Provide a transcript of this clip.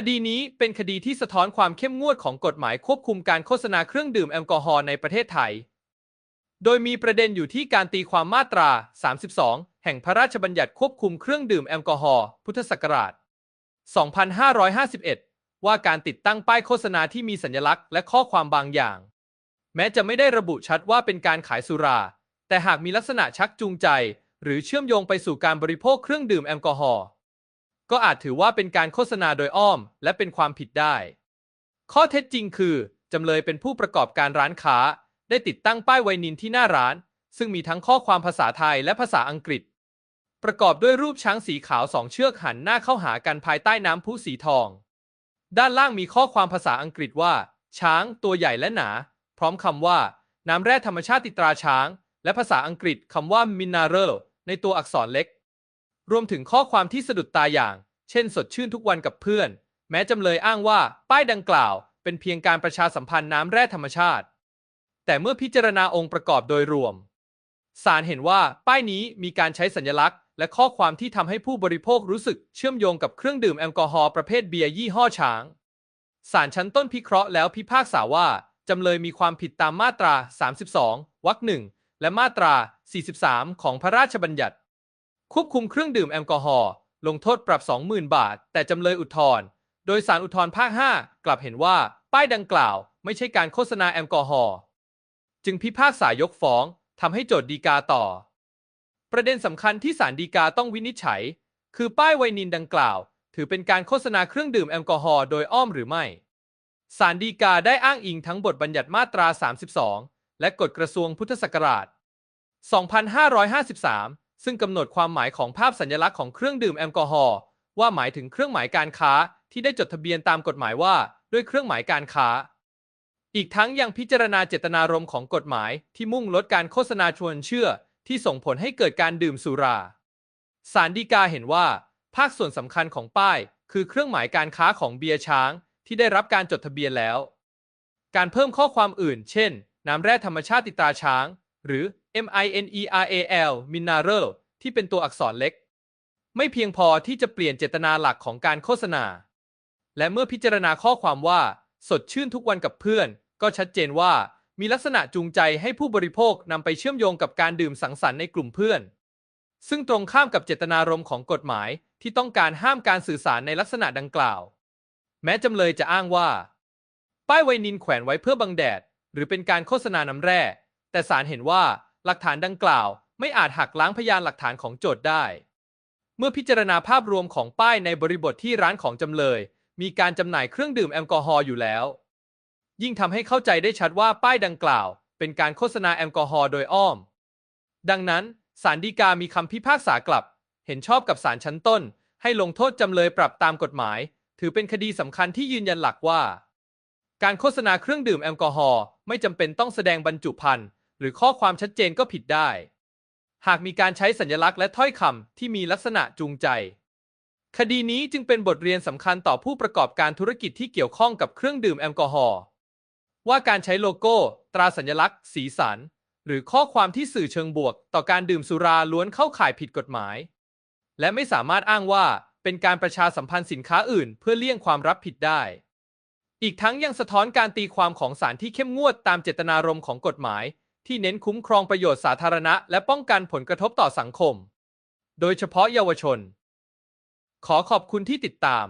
คดีนี้เป็นคดีที่สะท้อนความเข้มงวดของกฎหมายควบคุมการโฆษณาเครื่องดื่มแอลกอฮอล์ในประเทศไทย โดยมีประเด็นอยู่ที่การตีความมาตรา 32 แห่งพระราชบัญญัติควบคุมเครื่องดื่มแอลกอฮอล์ พุทธศักราช 2551 ว่าการติดตั้งป้ายโฆษณาที่มีสัญลักษณ์และข้อความบางอย่าง แม้จะไม่ได้ระบุชัดว่าเป็นการขายสุรา แต่หากมีลักษณะชักจูงใจ หรือเชื่อมโยงไปสู่การบริโภคเครื่องดื่มแอลกอฮอล์ ก็อาจถือว่าเป็นการโฆษณาโดยอ้อม และเป็นความผิดได้ ข้อเท็จจริงคือ จำเลยเป็นผู้ประกอบการร้านค้า ได้ติดตั้งป้ายไวนินที่หน้าร้าน ซึ่งมีทั้งข้อความภาษาไทยและภาษาอังกฤษ ประกอบด้วยรูปช้างสีขาวสองเชือกหันหน้าเข้าหากันภายใต้น้ำพุสีทอง ด้านล่างมีข้อความภาษาอังกฤษว่า ช้าง ตัวใหญ่และหนา พร้อมคำว่า น้ำแร่ธรรมชาติติตราช้าง และภาษาอังกฤษคำว่า mineral ในตัวอักษรเล็ก รวมถึงข้อความที่สะดุดตาอย่าง เช่นสดชื่นทุกวันกับเพื่อน แม้จำเลยอ้างว่าป้ายดังกล่าว เป็นเพียงการประชาสัมพันธ์น้ำแร่ธรรมชาติ แต่เมื่อพิจารณาองค์ประกอบโดยรวมศาลเห็นว่าป้ายนี้มีการใช้สัญลักษณ์ และข้อความที่ทำให้ผู้บริโภครู้สึกเชื่อมโยงกับเครื่องดื่มแอลกอฮอล์ประเภทเบียร์ยี่ห้อช้างศาลชั้นต้นพิเคราะห์แล้วพิพากษาว่าจำเลยมีความผิดตามมาตรา 32 วรรคหนึ่งและมาตรา 43 ของพระราชบัญญัติ ควบคุมเครื่องดื่มแอลกอฮอล์ ลงโทษปรับ 20,000 บาท แต่จำเลยอุทธรณ์โดยสารอุทธรณ์ภาค 5 กลับเห็นว่าป้ายดังกล่าว ไม่ใช่การโฆษณาแอลกอฮอล์จึงพิพากษายกฟ้องทำให้โจทย์ดีกาต่อ ประเด็นสำคัญที่ศาลฎีกาต้องวินิจฉัย คือป้ายไวนินดังกล่าว ถือเป็นการโฆษณาเครื่องดื่มแอลกอฮอล์โดยอ้อมหรือไม่ศาลฎีกาได้อ้างอิงทั้งบทบัญญัติมาตรา 32 และกฎกระทรวงพุทธศักราช 2553 ซึ่งกำหนดความหมายของภาพสัญลักษณ์ของเครื่องดื่มแอลกอฮอล์ว่าหมายถึงเครื่องหมายการค้าที่ได้จดทะเบียนตามกฎหมายว่า ด้วยเครื่องหมายการค้า อีกทั้งยังพิจารณาเจตนารมณ์ของกฎหมายที่มุ่งลดการโฆษณาชวนเชื่อ ที่ส่งผลให้เกิดการดื่มสุราศาลฎีกาเห็นว่า ภาคส่วนสำคัญของป้าย คือเครื่องหมายการค้าของเบียร์ช้าง ที่ได้รับการจดทะเบียนแล้ว การเพิ่มข้อความอื่น เช่น น้ำแร่ธรรมชาติติตราช้าง หรือ mineral mineral ที่เป็นตัวอักษรเล็ก ไม่เพียงพอที่จะเปลี่ยนเจตนาหลักของการโฆษณา และเมื่อพิจารณาข้อความว่า สดชื่นทุกวันกับเพื่อน ก็ชัดเจนว่ามีลักษณะจูงใจให้ผู้บริโภคนำไปเชื่อมโยงกับการดื่มสังสรรค์ในกลุ่มเพื่อน ซึ่งตรงข้ามกับเจตนารมณ์ของกฎหมายที่ต้องการห้ามการสื่อสารในลักษณะดังกล่าว แม้จำเลยจะอ้างว่า ป้ายไวนินแขวนไว้เพื่อบังแดด หรือเป็นการโฆษณาน้ำแร่ แต่ศาลเห็นว่า หลักฐานดังกล่าว ไม่อาจหักล้างพยานหลักฐานของโจทย์ได้ เมื่อพิจารณาภาพรวมของป้ายในบริบทที่ร้านของจำเลย มีการจำหน่ายเครื่องดื่มแอลกอฮอล์อยู่แล้ว ยิ่งทำให้เข้าใจได้ชัดว่าป้ายดังกล่าว เป็นการโฆษณาแอลกอฮอล์โดยอ้อม ดังนั้นศาลฎีกามีคำพิพากษากลับ เห็นชอบกับศาลชั้นต้น ให้ลงโทษจำเลยปรับตามกฎหมาย ถือเป็นคดีสำคัญที่ยืนยันหลักว่า การโฆษณาเครื่องดื่มแอลกอฮอล์ไม่จำเป็นต้องแสดงบรรจุภัณฑ์ หรือข้อความชัดเจนก็ผิดได้ หากมีการใช้สัญลักษณ์และถ้อยคำที่มีลักษณะจูงใจ คดีนี้จึงเป็นบทเรียนสำคัญต่อผู้ประกอบการธุรกิจที่เกี่ยวข้องกับเครื่องดื่มแอลกอฮอล์ว่าการใช้โลโก้ ตราสัญลักษณ์ สีสัน หรือข้อความที่สื่อเชิงบวก ต่อการดื่มสุราล้วนเข้าข่ายผิดกฎหมาย และไม่สามารถอ้างว่าเป็นการประชาสัมพันธ์สินค้าอื่น เพื่อเลี่ยงความรับผิดได้ อีกทั้งยังสะท้อนการตีความของศาลที่เข้มงวดตามเจตนารมณ์ของกฎหมาย ที่เน้นคุ้มครองประโยชน์สาธารณะ และป้องกันผลกระทบต่อสังคม โดยเฉพาะเยาวชน ขอขอบคุณที่ติดตาม